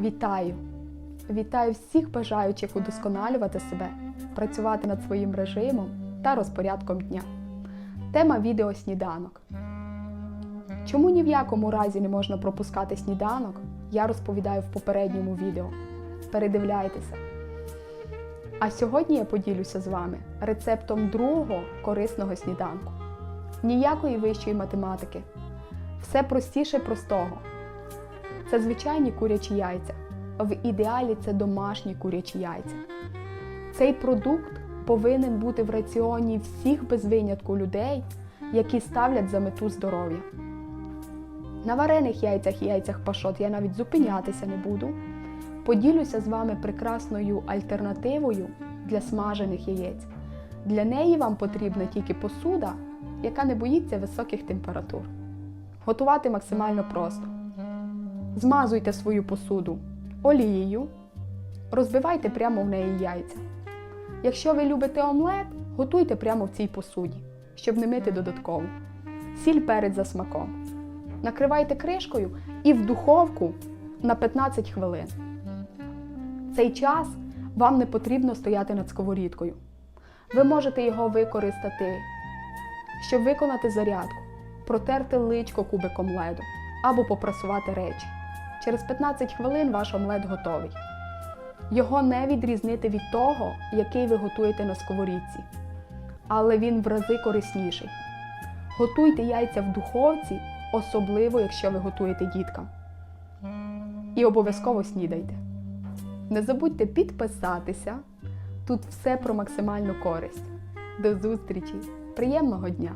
Вітаю! Вітаю всіх бажаючих удосконалювати себе, працювати над своїм режимом та розпорядком дня. Тема відео сніданок. Чому ні в якому разі не можна пропускати сніданок, я розповідаю в попередньому відео. Передивляйтеся. А сьогодні я поділюся з вами рецептом другого корисного сніданку. Ніякої вищої математики. Все простіше простого. Це звичайні курячі яйця. В ідеалі це домашні курячі яйця. Цей продукт повинен бути в раціоні всіх без винятку людей, які ставлять за мету здоров'я. На варених яйцях і яйцях пашот я навіть зупинятися не буду. Поділюся з вами прекрасною альтернативою для смажених яєць. Для неї вам потрібна тільки посуда, яка не боїться високих температур. Готувати максимально просто. Змазуйте свою посуду олією, розбивайте прямо в неї яйця. Якщо ви любите омлет, готуйте прямо в цій посуді, щоб не мити додатково. Сіль перець за смаком. Накривайте кришкою і в духовку на 15 хвилин. Цей час вам не потрібно стояти над сковорідкою. Ви можете його використати, щоб виконати зарядку, протерти личко кубиком леду або попрасувати речі. Через 15 хвилин ваш омлет готовий. Його не відрізнити від того, який ви готуєте на сковорідці, але він в рази корисніший. Готуйте яйця в духовці, особливо якщо ви готуєте діткам. І обов'язково снідайте. Не забудьте підписатися. Тут все про максимальну користь. До зустрічі! Приємного дня!